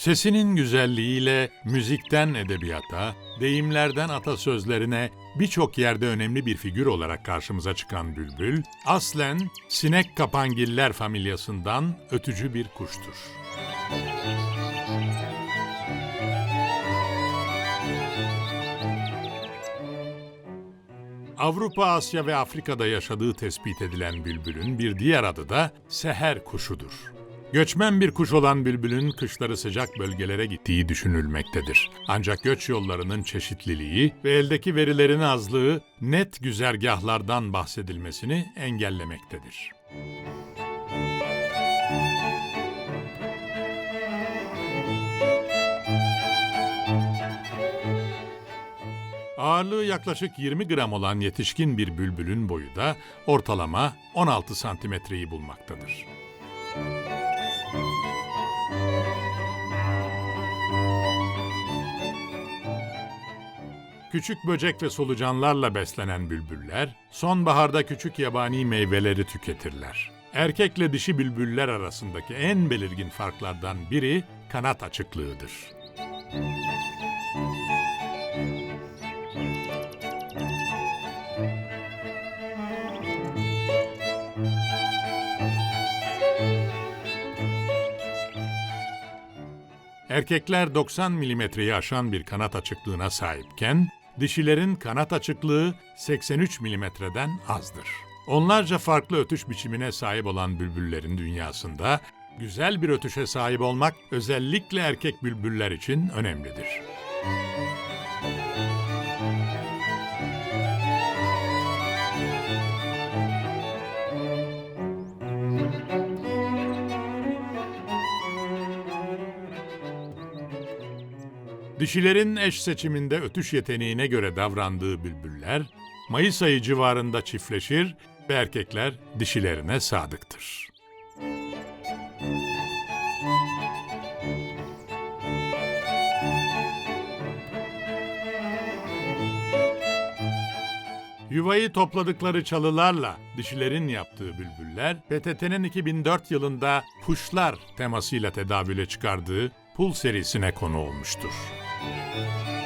Sesinin güzelliğiyle müzikten edebiyata, deyimlerden atasözlerine birçok yerde önemli bir figür olarak karşımıza çıkan bülbül, aslen sinek kapangiller familyasından ötücü bir kuştur. Avrupa, Asya ve Afrika'da yaşadığı tespit edilen bülbülün bir diğer adı da seher kuşudur. Göçmen bir kuş olan bülbülün kışları sıcak bölgelere gittiği düşünülmektedir. Ancak göç yollarının çeşitliliği ve eldeki verilerin azlığı net güzergahlardan bahsedilmesini engellemektedir. Ağırlığı yaklaşık 20 gram olan yetişkin bir bülbülün boyu da ortalama 16 santimetreyi bulmaktadır. Küçük böcek ve solucanlarla beslenen bülbüller, sonbaharda küçük yabani meyveleri tüketirler. Erkekle dişi bülbüller arasındaki en belirgin farklardan biri kanat açıklığıdır. Erkekler 90 milimetreyi aşan bir kanat açıklığına sahipken, dişilerin kanat açıklığı 83 milimetreden azdır. Onlarca farklı ötüş biçimine sahip olan bülbüllerin dünyasında, güzel bir ötüşe sahip olmak özellikle erkek bülbüller için önemlidir. Dişilerin eş seçiminde ötüş yeteneğine göre davrandığı bülbüller, Mayıs ayı civarında çiftleşir ve erkekler dişilerine sadıktır. Yuvayı topladıkları çalılarla dişilerin yaptığı bülbüller, PTT'nin 2004 yılında Kuşlar temasıyla tedavüle çıkardığı Pul serisine konu olmuştur. Música